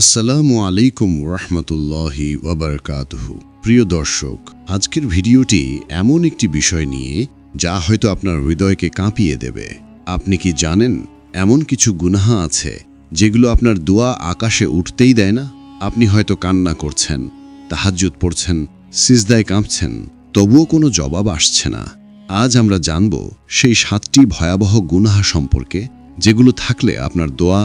আসসালামু আলাইকুম রহমতুল্লাহি ওবরকাতহু। প্রিয় দর্শক, আজকের ভিডিওটি এমন একটি বিষয় নিয়ে যা হয়তো আপনার হৃদয়কে কাঁপিয়ে দেবে। আপনি কি জানেন, এমন কিছু গুনাহা আছে যেগুলো আপনার দোয়া আকাশে উঠতেই দেয় না? আপনি হয়তো কান্না করছেন, তাহাজ্জুদ পড়ছেন, সিজদায় কাঁপছেন, তবুও কোনো জবাব আসছে না। আজ আমরা জানব সেই সাতটি ভয়াবহ গুনাহা সম্পর্কে যেগুলো থাকলে আপনার দোয়া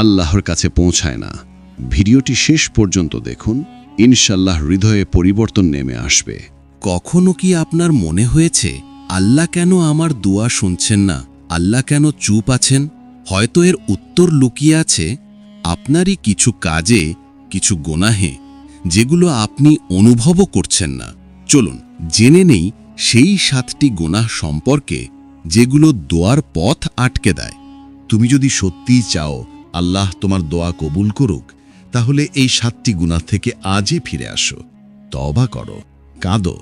আল্লাহর কাছে পৌঁছায় না। ভিডিওটি শেষ পর্যন্ত দেখুন। ইনশাল্লাহ হৃদয়ে পরিবর্তন নেমে আসবে। কখনো কি আপনার মনে হয়েছে, আল্লাহ কেন আমার দোয়া শুনছেন না? আল্লাহ কেন চুপ আছেন? হয়তো এর উত্তর লুকিয়ে আছে, আপনারই কিছু কাজে, কিছু গোনাহে, যেগুলো আপনি অনুভবও করছেন না। চলুন, জেনে নেই সেই সাতটি গোনাহ সম্পর্কে, যেগুলো দোয়ার পথ আটকে দেয়। তুমি যদি সত্যিই চাও, আল্লাহ তোমার দোয়া কবুল করুক তাহলে এই সাতটি গুণা থেকে আজই ফিরে আসো। তবা করো, কাঁদো,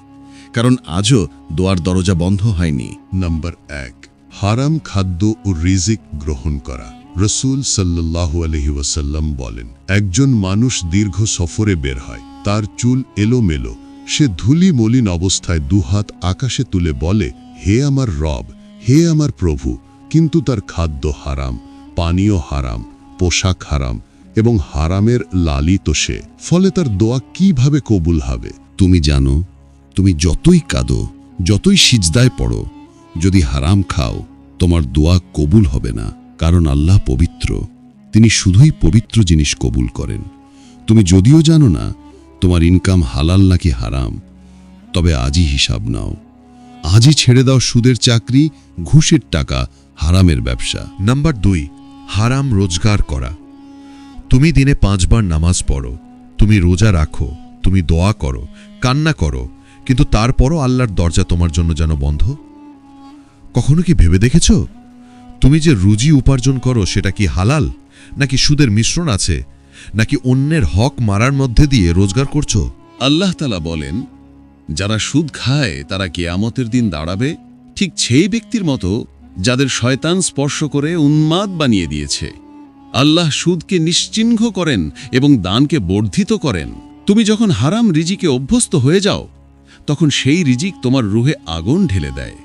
কারণ আজও দোয়ার দরজা বন্ধ হয়নি। নাম্বার এক, হারাম খাদ্য ও রিজিক গ্রহণ করা। রসুল সাল্লাল্লাহু আলহি ওয়াসাল্লাম বলেন, একজন মানুষ দীর্ঘ সফরে বের হয়, তার চুল এলোমেলো। সে ধুলি মলিন অবস্থায় দুহাত আকাশে তুলে বলে, হে আমার রব, হে আমার প্রভু, কিন্তু তার খাদ্য হারাম, পানীয় হারাম, পোশাক হারাম এবং হারামের লালিত সে। ফলে তার দোয়া কীভাবে কবুল হবে? তুমি জানো, তুমি যতই কাঁদো, যতই সিজদায় পড়ো, যদি হারাম খাও, তোমার দোয়া কবুল হবে না, কারণ আল্লাহ পবিত্র। তিনি শুধুই পবিত্র জিনিস কবুল করেন। তুমি যদিও জানো না, তোমার ইনকাম হালাল নাকি হারাম, তবে আজই হিসাব নাও। আজই ছেড়ে দাও সুদের চাকরি, ঘুষের টাকা, হারামের ব্যবসা। নাম্বার দুই, হারাম রোজগার করা। তুমি দিনে পাঁচবার নামাজ পড়ো। তুমি রোজা রাখো, তুমি দোয়া করো, কান্না করো, কিন্তু তারপরও আল্লাহর দরজা তোমার জন্য যেন বন্ধ? কখনো কি ভেবে দেখেছ? তুমি যে রুজি উপার্জন করো সেটা কি হালাল, নাকি সুদের মিশ্রণ আছে, নাকি অন্যের হক মারার মধ্যে দিয়ে রোজগার করছ? আল্লাহ তালা বলেন, যারা সুদ খায়, তারা কেয়ামতের দিন দাঁড়াবে ঠিক সেই ব্যক্তির মতো যাদের শয়তান স্পর্শ করে উন্মাদ বানিয়ে দিয়েছে। আল্লাহ সুদকে নিশ্চিহ্ন করেন এবং দানকে বর্ধিত করেন। তুমি যখন হারাম রিজিকে অভ্যস্ত হয়ে যাও, তখন সেই রিজিক তোমার রুহে আগুন ঢেলে দেয়।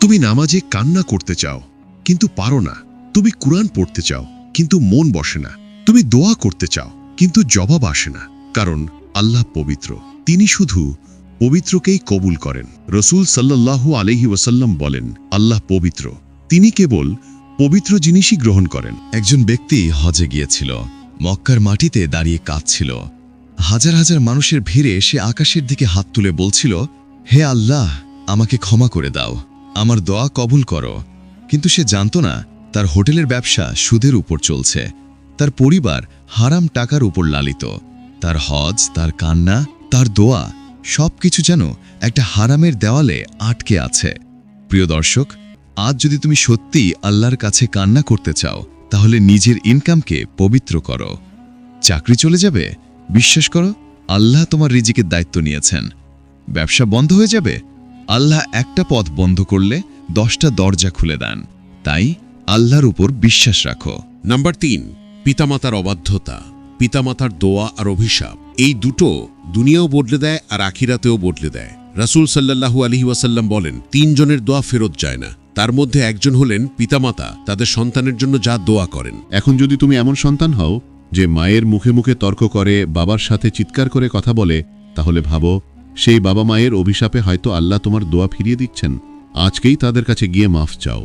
তুমি নামাজে কান্না করতে চাও, কিন্তু পারো না। তুমি কুরআন পড়তে চাও, কিন্তু মন বসে না। তুমি দোয়া করতে চাও, কিন্তু জবাব আসে না, কারণ আল্লাহ পবিত্র। তিনি শুধু পবিত্রকেই কবুল করেন। রসুল সাল্লাল্লাহু আলহি ওয়াসাল্লাম বলেন, আল্লাহ পবিত্র। তিনি কেবল পবিত্র জিনিসই গ্রহণ করেন। একজন ব্যক্তি হজে গিয়েছিল। মক্কার মাটিতে দাঁড়িয়ে কাঁদছিল। হাজার হাজার মানুষের ভিড়ে সে আকাশের দিকে হাত তুলে বলছিল, হে আল্লাহ, আমাকে ক্ষমা করে দাও। আমার দোয়া কবুল করো। কিন্তু সে জানত না, তার হোটেলের ব্যবসা সুদের উপর চলছে। তার পরিবার হারাম টাকার উপর লালিত। তার হজ, তার কান্না, তার দোয়া সবকিছু যেন একটা হারামের দেওয়ালে আটকে আছে। প্রিয় দর্শক আজ যদি তুমি সত্যি আল্লাহর কাছে কান্না করতে চাও, তাহলে নিজের ইনকামকে পবিত্র করো। চাকরি চলে যাবে? বিশ্বাস করো, আল্লাহ তোমার রিজিকের দায়িত্ব নিয়েছেন। ব্যবসা বন্ধ হয়ে যাবে? আল্লাহ একটা পথ বন্ধ করলে দশটা দরজা খুলে দেন। তাই আল্লাহর উপর বিশ্বাস রাখো। নাম্বার তিন, পিতামাতার অবাধ্যতা, পিতামাতার দোয়া আর অভিশাপ, এই দুটো দুনিয়াও বদলে দেয় আর আখিরাতেও বদলে দেয়। রাসূল সাল্লাল্লাহু আলহি ওয়াসাল্লাম বলেন, তিনজনের দোয়া ফেরত যায় না। তার মধ্যে একজন হলেন পিতামাতা, তাদের সন্তানের জন্য যা দোয়া করেন। এখন যদি তুমি এমন সন্তান হও, যে মায়ের মুখে মুখে তর্ক করে, বাবার সাথে চিৎকার করে কথা বলে, তাহলে ভাবো, সেই বাবা মায়ের অভিশাপে হয়তো আল্লাহ তোমার দোয়া ফিরিয়ে দিচ্ছেন। আজকেই তাদের কাছে গিয়ে মাফ চাও।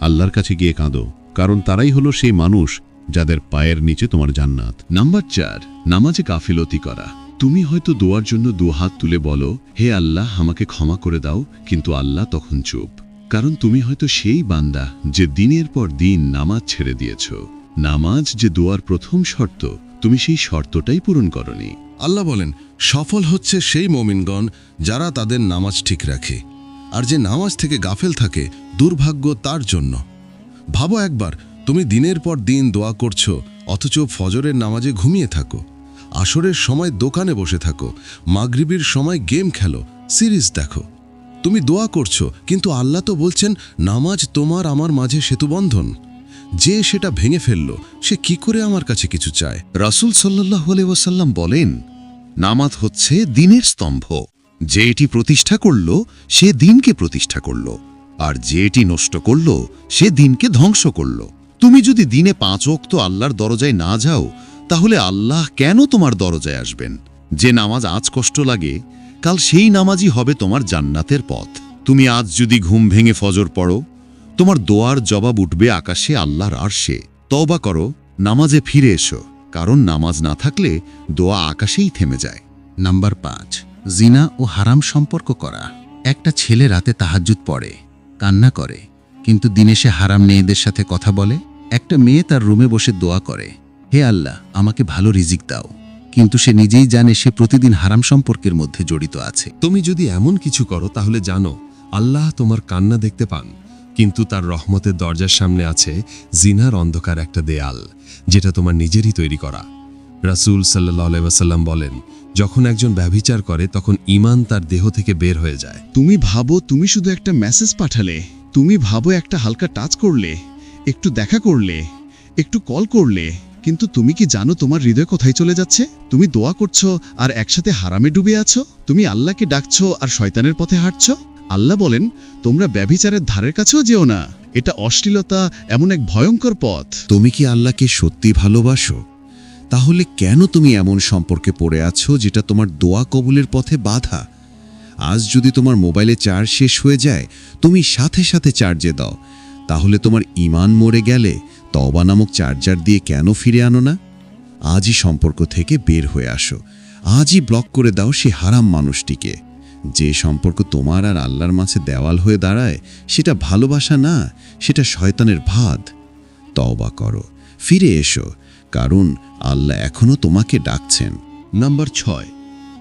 আল্লাহর কাছে গিয়ে কাঁদো, কারণ তারাই হলো সেই মানুষ যাদের পায়ের নিচে তোমার জান্নাত। নাম্বার চার, নামাজে গাফিলতি করা। তুমি হয়তো দোয়ার জন্য দুহাত তুলে বলো, হে আল্লাহ, আমাকে ক্ষমা করে দাও। কিন্তু আল্লাহ তখন চুপ। কারণ তুমি হয়তো সেই বান্দা যে দিনের পর দিন নামাজ ছেড়ে দিয়েছ। নামাজ যে দোয়ার প্রথম শর্ত, তুমি সেই শর্তটাই পূরণ করনি। আল্লাহ বলেন, সফল হচ্ছে সেই মমিনগণ যারা তাদের নামাজ ঠিক রাখে। আর যে নামাজ থেকে গাফেল থাকে, দুর্ভাগ্য তার জন্য। ভাবো একবার, তুমি দিনের পর দিন দোয়া করছ, অথচ ফজরের নামাজে ঘুমিয়ে থাকো। আসরের সময় দোকানে বসে থাকো। মাগরিবির সময় গেম খেলো। সিরিজ দেখো। তুমি দোয়া করছ, কিন্তু আল্লাহ তো বলছেন, নামাজ তোমার আমার মাঝে সেতুবন্ধন। যে সেটা ভেঙে ফেলল, সে কি করে আমার কাছে কিছু চায়? রাসুল সাল্লাহ ওসাল্লাম বলেন, নামাজ হচ্ছে দিনের স্তম্ভ। যে এটি প্রতিষ্ঠা করল, সে দিনকে প্রতিষ্ঠা করল। আর যে এটি নষ্ট করল, সে দিনকে ধ্বংস করল। তুমি যদি দিনে পাঁচ ওক্ত আল্লাহর দরজায় না যাও তাহলে আল্লাহ কেন তোমার দরজায় আসবেন? যে নামাজ আজ কষ্ট লাগে, কাল সেই নামাজই হবে তোমার জান্নাতের পথ। তুমি আজ যদি ঘুম ভেঙে ফজর পড়ো, তোমার দোয়ার জবাব উঠবে আকাশে আল্লাহর আরশে। তওবা করো, নামাজে ফিরে এসো, কারণ নামাজ না থাকলে দোয়া আকাশেই থেমে যায়। নাম্বার পাঁচ, জিনা ও হারাম সম্পর্ক করা। একটা ছেলে রাতে তাহাজ্জুদ পড়ে, কান্না করে, কিন্তু দিনে সে হারাম মেয়েদের সাথে কথা বলে, একটা মেয়ে তার রুমে বসে দোয়া করে। হে আল্লাহ আমাকে ভালো রিজিক দাও। কিন্তু সে নিজেই জানে সে প্রতিদিন হারাম সম্পর্কের মধ্যে জড়িত আছে। তুমি যদি এমন কিছু করো তাহলে জানো আল্লাহ তোমার কান্না দেখতে পান। কিন্তু তার রহমতের দরজার সামনে আছে জিনার অন্ধকার একটা দেয়াল যেটা তোমার নিজেরই তৈরি করা। রাসূল সাল্লাহ আলাইসাল্লাম বলেন যখন একজন ব্যভিচার করে তখন ইমান তার দেহ থেকে বের হয়ে যায়। তুমি ভাবো তুমি শুধু একটা মেসেজ পাঠালে তুমি ভাবো একটা হালকা টাচ করলে একটু দেখা করলে একটু কল করলে। কিন্তু তুমি কি জানো তোমার হৃদয় কোথায় চলে যাচ্ছে? তুমি দোয়া করছ আর একসাথে হারামে ডুবে আছো? তুমি আল্লাহকে ডাকছো আর শয়তানের পথে হাঁটছো? আল্লাহ বলেন, তোমরা ব্যভিচারের ধারের কাছেও যেও না। এটা অশ্লীলতা, এমন এক ভয়ঙ্কর পথ। তুমি কি আল্লাহকে সত্যি ভালোবাসো? তাহলে কেন তুমি এমন সম্পর্কে পড়ে আছো যেটা তোমার দোয়া কবুলের পথে বাধা? আজ যদি তোমার মোবাইলে চার্জ শেষ হয়ে যায়, তুমি সাথে সাথে চার্জে দাও। তাহলে তোমার ইমান মরে গেলে তবা নামক চার্জার দিয়ে কেন ফিরে আনো না? আজই সম্পর্ক থেকে বের হয়ে আসো। আজই ব্লক করে দাও সে হারাম মানুষটিকে। যে সম্পর্ক তোমার আর আল্লাহর মাঝে দেওয়াল হয়ে দাঁড়ায়, সেটা ভালোবাসা না, সেটা শয়তানের ভাত। তওবা করো। ফিরে এসো, কারণ আল্লাহ এখনও তোমাকে ডাকছেন। নাম্বার ছয়,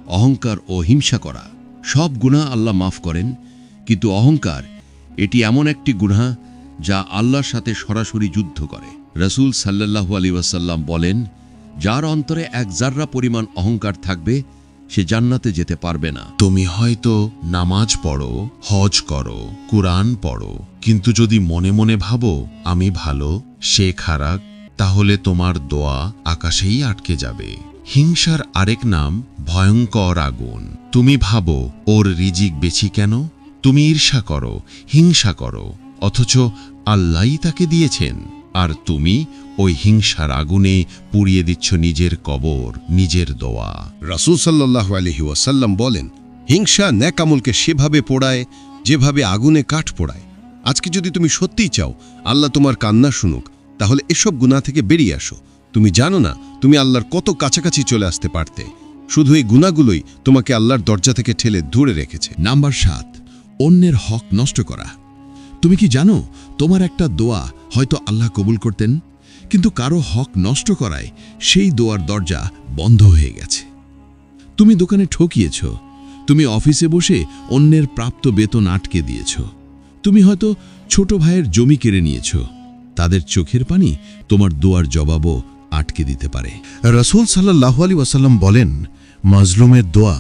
অহংকার ও হিংসা করা। সব গুনাহ আল্লাহ মাফ করেন, কিন্তু অহংকার, এটি এমন একটি গুনাহ যা আল্লাহর সাথে সরাসরি যুদ্ধ করে। রসুল সাল্লাল্লাহু আলী ওয়াসাল্লাম বলেন, যার অন্তরে এক জাররা পরিমাণ অহংকার থাকবে, সে জান্নাতে যেতে পারবে না। তুমি হয়তো নামাজ পড়ো, হজ করো, কুরআন পড়ো, কিন্তু যদি মনে মনে ভাবো, আমি ভালো, সে খারাপ, তাহলে তোমার দোয়া আকাশেই আটকে যাবে। হিংসার আরেক নাম ভয়ঙ্কর আগুন। তুমি ভাবো, ওর রিজিক বেছি কেন? তুমি ঈর্ষা করো, হিংসা করো। অথচ আল্লাহই তাকে দিয়েছেন। আর তুমি ওই হিংসার আগুনে পুড়িয়ে দিচ্ছ নিজের কবর নিজের দোয়া। রাসুল সাল্লাহ আলহি ওয়াসাল্লাম বলেন হিংসা ন্যাকামলকে সেভাবে পোড়ায় যেভাবে আগুনে কাঠ পোড়ায়। আজকে যদি তুমি সত্যিই চাও আল্লাহ তোমার কান্না শুনুক তাহলে এসব গুণা থেকে বেরিয়ে আসো। তুমি জানো না তুমি আল্লাহর কত কাছাকাছি চলে আসতে পারতে। শুধু এই গুণাগুলোই তোমাকে আল্লাহর দরজা থেকে ঠেলে দূরে রেখেছে। নাম্বার সাত অন্যের হক নষ্ট করা। তুমি কি জানো, তোমার একটা দোয়া হয়তো আল্লাহ কবুল করতেন, কিন্তু কারও হক নষ্ট করায় সেই দোয়ার দরজা বন্ধ হয়ে গেছে। তুমি দোকানে ঠকিয়েছ, তুমি অফিসে বসে অন্যের প্রাপ্ত বেতন আটকে দিয়েছ, তুমি হয়তো ছোট ভাইয়ের জমি কেড়ে নিয়েছ, তাদের চোখের পানি তোমার দোয়ার জবাবও আটকে দিতে পারে। রসুল সাল্লাহ আলী ওয়াসাল্লাম বলেন, মাজলুমের দোয়া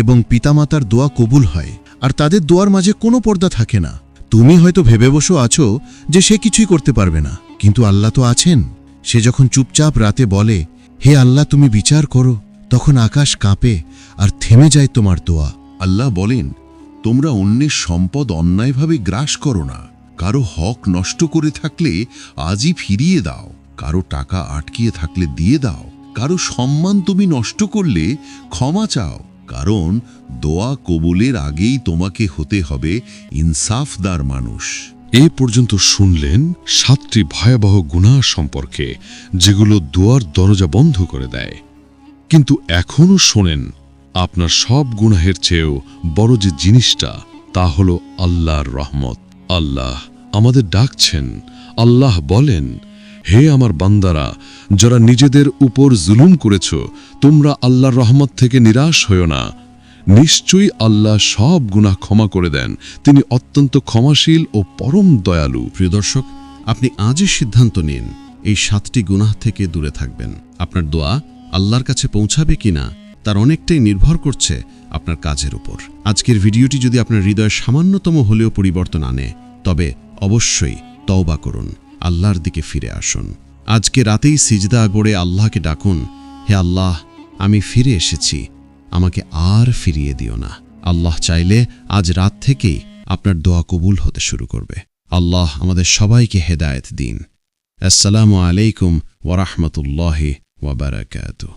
এবং পিতামাতার দোয়া কবুল হয়, আর তাদের দোয়ার মাঝে কোনো পর্দা থাকে না। তুমি হয়তো ভেবে বসো আছো যে সে কিছুই করতে পারবে না, কিন্তু আল্লাহ তো আছেন। সে যখন চুপচাপ রাতে বলে, হে আল্লাহ, তুমি বিচার করো, তখন আকাশ কাঁপে আর থেমে যায় তোমার দোয়া। আল্লাহ বলেন, তোমরা অন্যের সম্পদ অন্যায়ভাবে গ্রাস করো না। কারও হক নষ্ট করে থাকলে আজই ফিরিয়ে দাও। কারও টাকা আটকিয়ে থাকলে দিয়ে দাও। কারও সম্মান তুমি নষ্ট করলে ক্ষমা চাও। কারণ দোয়া কবুলের আগেই তোমাকে হতে হবে ইনসাফদার মানুষ। এ পর্যন্ত শুনলেন সাতটি ভয়াবহ গুনাহ সম্পর্কে, যেগুলো দোয়ার দরজা বন্ধ করে দেয়। কিন্তু এখনও শোনেন, আপনার সব গুনাহের চেয়েও বড় যে জিনিসটা, তা হল আল্লাহর রহমত। আল্লাহ আমাদের ডাকছেন, আল্লাহ বলেন হে আমার বান্দারা, যারা নিজেদের উপর জুলুম করেছ, তোমরা আল্লাহর রহমত থেকে নিরাশ হও না। নিশ্চয়ই আল্লাহ সব গুনাহ ক্ষমা করে দেন। তিনি অত্যন্ত ক্ষমাশীল ও পরম দয়ালু। প্রিয় দর্শক, আপনি আজই সিদ্ধান্ত নিন, এই সাতটি গুনাহ থেকে দূরে থাকবেন। আপনার দোয়া আল্লাহর কাছে পৌঁছাবে কিনা, তার অনেকটাই নির্ভর করছে আপনার কাজের উপর। আজকের ভিডিওটি যদি আপনার হৃদয়ে সামান্যতম হলেও পরিবর্তন আনে, তবে অবশ্যই তওবা করুন। আল্লাহর দিকে ফিরে আসুন। আজকে রাতেই সিজদা গড়ে আল্লাহকে ডাকুন, হে আল্লাহ, আমি ফিরে এসেছি, আমাকে আর ফিরিয়ে দিও না। আল্লাহ চাইলে আজ রাত থেকেই আপনার দোয়া কবুল হতে শুরু করবে। আল্লাহ আমাদের সবাইকে হেদায়েত দিন। আসসালামু আলাইকুম ওরহমতুল্লাহ ওয়াবারাকাতু